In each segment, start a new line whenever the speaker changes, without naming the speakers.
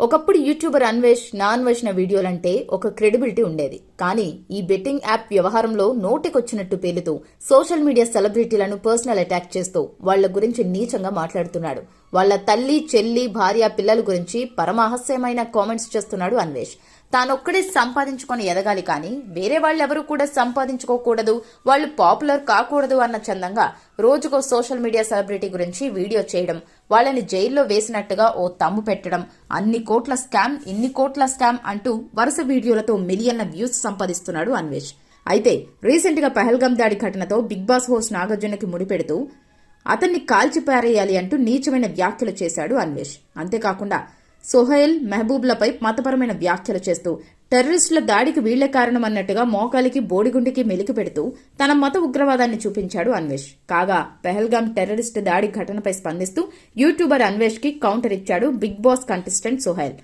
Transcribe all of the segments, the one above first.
ఒకప్పుడు YouTuber Anvesh non వేసిన వీడియోలంటే ఒక క్రెడిబిలిటీ ఉండేది. కానీ ఈ బెట్టింగ్ యాప్ వ్యవహారంలో నోటికొచ్చినట్టు పేలుతూ సోషల్ మీడియా సెలబ్రిటీలను పర్సనల్ అటాక్ చేస్తూ వాళ్ళ గురించి నీచంగా మాట్లాడుతున్నాడు. వాళ్ళ తల్లి చెల్లి భార్య పిల్లల గురించి పరమహస్యమైన కామెంట్స్ చేస్తున్నాడు అన్వేష్. తానొక్కడే సంపాదించుకొని ఎదగాలి కానీ వేరే వాళ్ళెవరూ కూడా సంపాదించుకోకూడదు వాళ్ళు పాపులర్ కాకూడదు అన్న చందంగా రోజుకో సోషల్ మీడియా సెలబ్రిటీ గురించి వీడియో చేయడం వాళ్ళని జైల్లో వేసినట్టుగా ఓ తమ్ము పెట్టడం అన్ని కోట్ల స్కామ్ ఇన్ని కోట్ల స్కామ్ అంటూ వరుస వీడియోలతో మిలియన్ల వ్యూస్ సంపాదిస్తున్నాడు అన్వేష్. అయితే రీసెంట్గా పహల్గం దాడి ఘటనతో బిగ్ బాస్ హోస్ట్ నాగార్జునకి ముడిపెడుతూ అతన్ని కాల్చిపారేయాలి అంటూ నీచమైన వ్యాఖ్యలు చేశాడు అన్వేష్. అంతేకాకుండా సోహైల్ మెహబూబ్లపై మతపరమైన వ్యాఖ్యలు చేస్తూ టెర్రరిస్టుల దాడికి వీళ్ళే కారణం అన్నట్టుగా మోకాలికి బోడిగుండికి మెలికి పెడుతూ తన మత ఉగ్రవాదాన్ని చూపించాడు అన్వేష్. కాగా పెహల్గాం టెర్రరిస్ట్ దాడి ఘటనపై స్పందిస్తూ యూట్యూబర్ అన్వేష్కి కౌంటర్ ఇచ్చాడు బిగ్ బాస్ కంటెస్టెంట్ సోహైల్.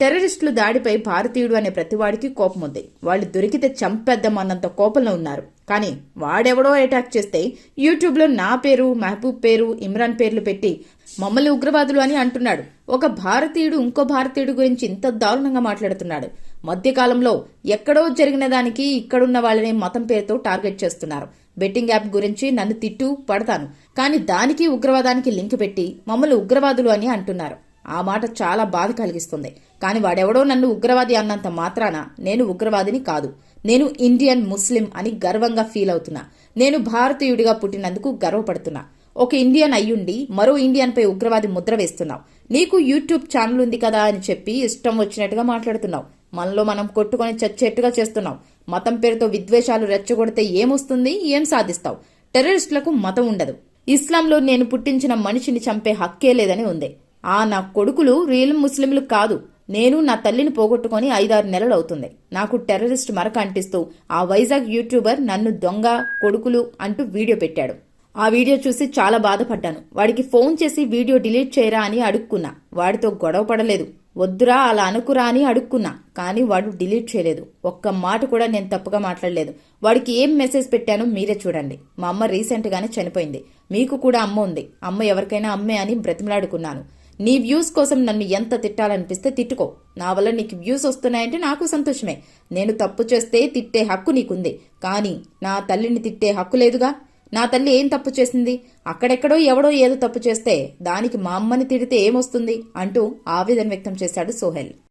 టెర్రరిస్టులు దాడిపై భారతీయుడు అనే ప్రతివాడికి కోపం ఉంది వాళ్ళు దొరికితే చంపేద్దామన్నంత కోపంలో ఉన్నారు. కానీ వాడెవడో అటాక్ చేస్తే యూట్యూబ్లో నా పేరు మహబూబ్ పేరు ఇమ్రాన్ పేర్లు పెట్టి మమ్మల్ని ఉగ్రవాదులు అని అంటున్నాడు. ఒక భారతీయుడు ఇంకో భారతీయుడు గురించి ఇంత దారుణంగా మాట్లాడుతున్నాడు. మధ్యకాలంలో ఎక్కడో జరిగిన దానికి ఇక్కడున్న వాళ్ళని మతం పేరుతో టార్గెట్ చేస్తున్నారు. బెట్టింగ్ యాప్ గురించి నన్ను తిట్టు పడతాను. కానీ దానికి ఉగ్రవాదానికి లింక్ పెట్టి మమ్మల్ని ఉగ్రవాదులు అని అంటున్నారు. ఆ మాట చాలా బాధ కలిగిస్తుంది. కానీ వాడెవడో నన్ను ఉగ్రవాది అన్నంత మాత్రాన నేను ఉగ్రవాదిని కాదు. నేను ఇండియన్ ముస్లిం అని గర్వంగా ఫీల్ అవుతున్నా. నేను భారతీయుడిగా పుట్టినందుకు గర్వపడుతున్నా. ఒక ఇండియన్ అయ్యుండి మరో ఇండియన్పై ఉగ్రవాది ముద్ర వేస్తున్నావు. నీకు యూట్యూబ్ ఛానల్ ఉంది కదా అని చెప్పి ఇష్టం వచ్చినట్టుగా మాట్లాడుతున్నావు. మనలో మనం కొట్టుకొని చచ్చేట్టుగా చేస్తున్నావు. మతం పేరుతో విద్వేషాలు రెచ్చగొడితే ఏమొస్తుంది? ఏం సాధిస్తావు? టెర్రరిస్టులకు మతం ఉండదు. ఇస్లాంలో నేను పుట్టించిన మనిషిని చంపే హక్కే లేదని ఉంది. ఆ నా కొడుకులు రియల్ ముస్లింలు కాదు. నేను నా తల్లిని పోగొట్టుకొని ఐదారు నెలలు అవుతుంది. నాకు టెర్రరిస్ట్ మరక అంటిస్తూ ఆ వైజాగ్ యూట్యూబర్ నన్ను దొంగ కొడుకులు అంటూ వీడియో పెట్టాడు. ఆ వీడియో చూసి చాలా బాధపడ్డాను. వాడికి ఫోన్ చేసి వీడియో డిలీట్ చేయరా అని అడుక్కున్నా. వాడితో గొడవ పడలేదు. వద్దురా అలా అనుకురా అని అడుక్కున్నా. కానీ వాడు డిలీట్ చేయలేదు. ఒక్క మాట కూడా నేను తప్పుగా మాట్లాడలేదు. వాడికి ఏం మెసేజ్ పెట్టానో మీరే చూడండి. మా అమ్మ రీసెంట్గానే చనిపోయింది. మీకు కూడా అమ్మ ఉంది. అమ్మ ఎవరికైనా అమ్మే అని బ్రతిమలాడుకున్నాను. నీ వ్యూస్ కోసం నన్ను ఎంత తిట్టాలనిపిస్తే తిట్టుకో. నా వల్ల నీకు వ్యూస్ వస్తున్నాయంటే నాకు సంతోషమే. నేను తప్పు చేస్తే తిట్టే హక్కు నీకుంది. కానీ నా తల్లిని తిట్టే హక్కు లేదుగా. నా తల్లి ఏం తప్పు చేసింది? అక్కడెక్కడో ఎవడో ఏదో తప్పు చేస్తే దానికి మా అమ్మని తిడితే ఏమొస్తుంది? అంటూ ఆవేదన వ్యక్తం చేశాడు సోహెల్.